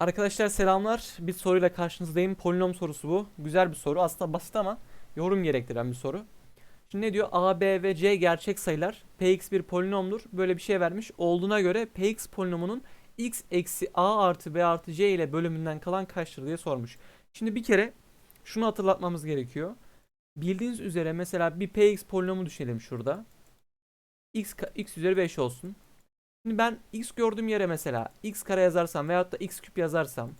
Arkadaşlar selamlar. Bir soruyla karşınızdayım. Polinom sorusu bu. Güzel bir soru. Aslında basit ama yorum gerektiren bir soru. Şimdi ne diyor? A, B ve C gerçek sayılar. Px bir polinomdur. Böyle bir şey vermiş. Olduğuna göre Px polinomunun x eksi A artı B artı C ile bölümünden kalan kaçtır diye sormuş. Şimdi bir kere şunu hatırlatmamız gerekiyor. Bildiğiniz üzere mesela bir Px polinomu düşünelim şurada. x, x üzeri 5 olsun. Şimdi ben x gördüğüm yere mesela x kare yazarsam veyahut da x küp yazarsam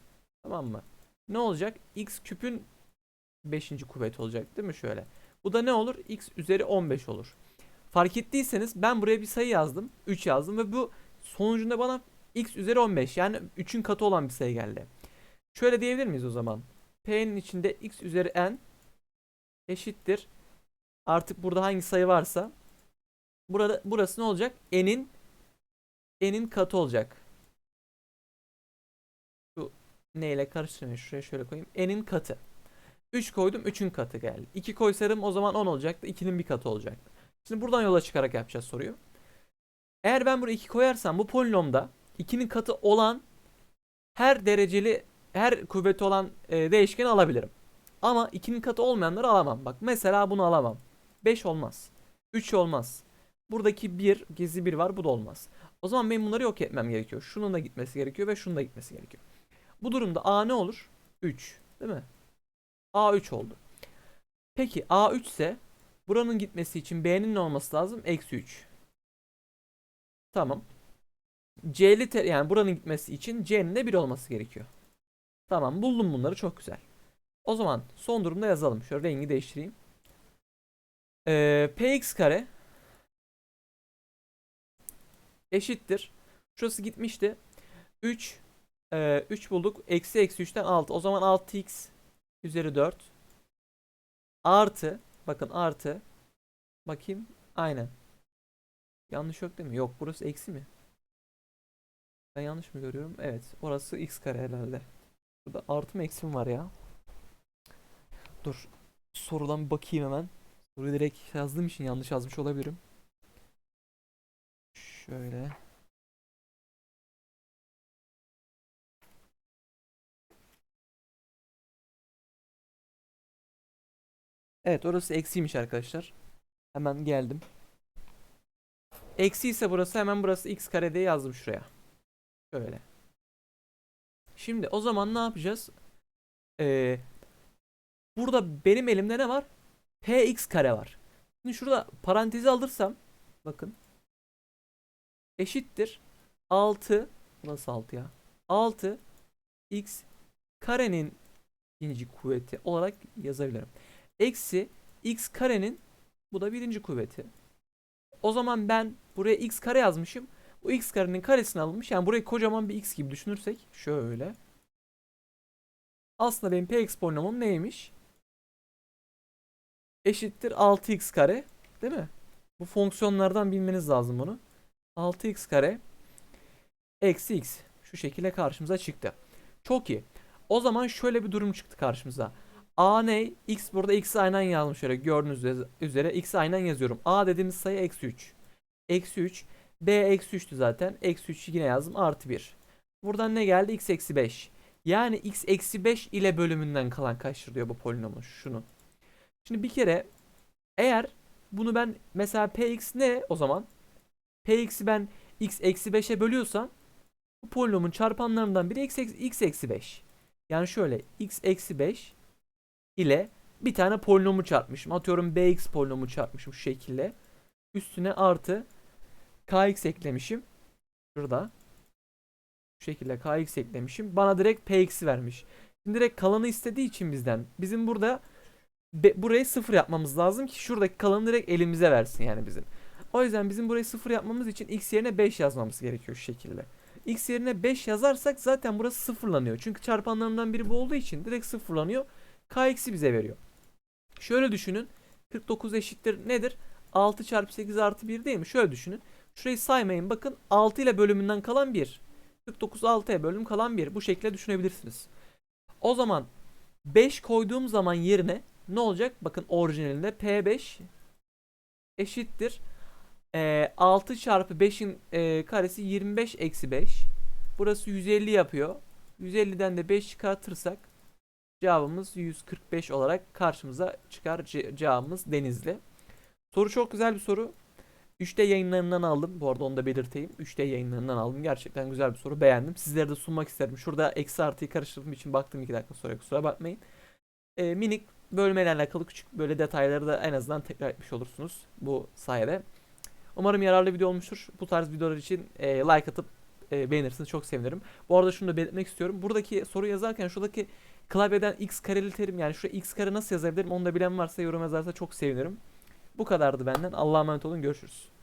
tamam mı? Ne olacak? x küpün 5. kuvveti olacak değil mi şöyle? Bu da ne olur? x üzeri 15 olur. Fark ettiyseniz ben buraya bir sayı yazdım. 3 yazdım ve bu sonucunda bana x üzeri 15 yani 3'ün katı olan bir sayı geldi. Şöyle diyebilir miyiz o zaman? P'nin içinde x üzeri n eşittir. Artık burada hangi sayı varsa burada burası ne olacak? n'in n'in katı olacak. Şu ne ile karıştırmayın. Şuraya şöyle koyayım. n'in katı. 3 koydum 3'ün katı geldi. 2 koysaydım o zaman 10 olacaktı. 2'nin bir katı olacaktı. Şimdi buradan yola çıkarak yapacağız soruyu. Eğer ben buraya 2 koyarsam bu polinomda 2'nin katı olan her dereceli her kuvveti olan e, değişkeni alabilirim. Ama 2'nin katı olmayanları alamam. Bak mesela bunu alamam. 5 olmaz. 3 olmaz. Buradaki 1 gizli 1 var bu da olmaz. O zaman benim bunları yok etmem gerekiyor. Şunun da gitmesi gerekiyor ve şunun da gitmesi gerekiyor. Bu durumda A ne olur? 3. Değil mi? A 3 oldu. Peki A 3 ise buranın gitmesi için B'nin ne olması lazım? Eksi 3. Tamam. C'li te- yani buranın gitmesi için C'nin de 1 olması gerekiyor. Tamam buldum bunları çok güzel. O zaman son durumda yazalım. Şöyle rengi değiştireyim. Ee, Px kare eşittir. Şurası gitmişti. 3 e, 3 bulduk. Eksi eksi 3'ten 6. O zaman 6x üzeri 4 artı bakın artı bakayım aynen. Yanlış yok değil mi? Yok burası eksi mi? Ben yanlış mı görüyorum? Evet. Orası x kare herhalde. Burada artı mı eksi mi var ya? Dur. Sorudan bir bakayım hemen. Soruyu direkt yazdığım için yanlış yazmış olabilirim. Şöyle. Evet orası eksiymiş arkadaşlar. Hemen geldim. Eksi ise burası hemen burası x kare diye yazdım şuraya. Şöyle. Şimdi o zaman ne yapacağız? Ee, burada benim elimde ne var? px kare var. Şimdi şurada parantezi alırsam bakın eşittir 6 nasıl 6 ya? 6 x karenin ikinci kuvveti olarak yazabilirim. Eksi x karenin bu da birinci kuvveti. O zaman ben buraya x kare yazmışım. Bu x karenin karesini alınmış. Yani burayı kocaman bir x gibi düşünürsek şöyle. Aslında benim px polinomum neymiş? Eşittir 6x kare. Değil mi? Bu fonksiyonlardan bilmeniz lazım bunu. 6x kare eksi x. Şu şekilde karşımıza çıktı. Çok iyi. O zaman şöyle bir durum çıktı karşımıza. A ne? X burada x aynen yazmış şöyle gördüğünüz üze- üzere x aynen yazıyorum. A dediğimiz sayı eksi 3. Eksi 3. B eksi 3'tü zaten. Eksi 3 yine yazdım artı 1. Buradan ne geldi? x eksi 5. Yani x eksi 5 ile bölümünden kalan kaçtır bu polinomun şunu. Şimdi bir kere eğer bunu ben mesela px ne o zaman? Px'i ben x eksi 5'e bölüyorsam bu polinomun çarpanlarından biri x, x eksi 5. Yani şöyle x eksi 5 ile bir tane polinomu çarpmışım. Atıyorum bx polinomu çarpmışım şu şekilde. Üstüne artı kx eklemişim. Şurada. Şu şekilde kx eklemişim. Bana direkt px'i vermiş. Şimdi direkt kalanı istediği için bizden. Bizim burada be, burayı sıfır yapmamız lazım ki şuradaki kalanı direkt elimize versin yani bizim. O yüzden bizim burayı sıfır yapmamız için x yerine 5 yazmamız gerekiyor şu şekilde. x yerine 5 yazarsak zaten burası sıfırlanıyor. Çünkü çarpanlarından biri bu olduğu için direkt sıfırlanıyor. kx'i bize veriyor. Şöyle düşünün. 49 eşittir nedir? 6 çarpı 8 artı 1 değil mi? Şöyle düşünün. Şurayı saymayın. Bakın 6 ile bölümünden kalan 1. 49 6'ya bölüm kalan 1. Bu şekilde düşünebilirsiniz. O zaman 5 koyduğum zaman yerine ne olacak? Bakın orijinalinde P5 eşittir. Ee, 6 çarpı 5'in e, karesi 25 eksi 5. Burası 150 yapıyor. 150'den de 5 çıkartırsak cevabımız 145 olarak karşımıza çıkar. Ce- cevabımız Denizli. Soru çok güzel bir soru. 3D yayınlarından aldım. Bu arada onu da belirteyim. 3D yayınlarından aldım. Gerçekten güzel bir soru. Beğendim. Sizlere de sunmak isterim. Şurada eksi artıyı karıştırdığım için baktım 2 dakika sonra. Kusura bakmayın. Ee, minik bölmeyle alakalı küçük böyle detayları da en azından tekrar etmiş olursunuz bu sayede. Umarım yararlı video olmuştur. Bu tarz videolar için e, like atıp e, beğenirsiniz. Çok sevinirim. Bu arada şunu da belirtmek istiyorum. Buradaki soru yazarken şuradaki klavyeden x kareli terim yani şuraya x kare nasıl yazabilirim onu da bilen varsa yorum yazarsa çok sevinirim. Bu kadardı benden. Allah'a emanet olun. Görüşürüz.